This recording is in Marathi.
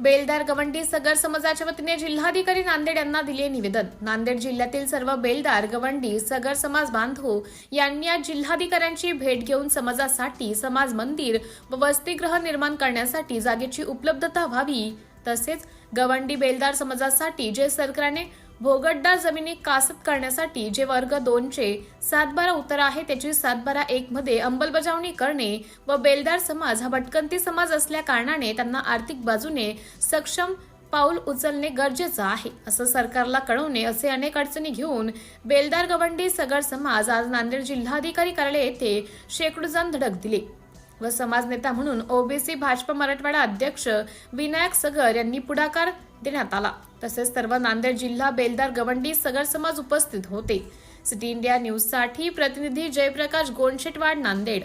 बेलदार गवंडी सगर समाजाच्या वतीने जिल्हाधिकारी नांदेड यांना दिले निवेदन. नांदेड जिल्ह्यातील सर्व बेलदार गवंडी सगर समाज बांधव यांनी आज जिल्हाधिकाऱ्यांची भेट घेऊन समाजासाठी समाज मंदिर व वसतिगृह निर्माण करण्यासाठी जागेची उपलब्धता व्हावी. तसेच गवंडी बेलदार समाजासाठी जे सरकारने भोगटदार जमिनी कासत करण्यासाठी जे वर्ग दोनचे सातबारा उत्तर आहे त्याची सातबारा एक मध्ये अंमलबजावणी करणे व बेलदार समाज हा भटकंती समाज असल्या कारणाने त्यांना आर्थिक बाजूने सक्षम पाऊल उचलणे गरजेचं आहे. असं सरकारला कळवणे असे अनेक अडचणी घेऊन बेलदार गवंडी सगर समाज आज नांदेड जिल्हाधिकारी कार्यालय येथे शेकडो जण धडक दिले. व समाज नेता म्हणून ओबीसी भाजप मराठवाडा अध्यक्ष विनायक सगर यांनी पुढाकार देण्यात आला. तसेच सर्व नांदेड जिल्हा बेलदार गवंडी सगर समाज उपस्थित होते. सिटी इंडिया न्यूजसाठी प्रतिनिधी जयप्रकाश गोंडशेटवाड नांदेड.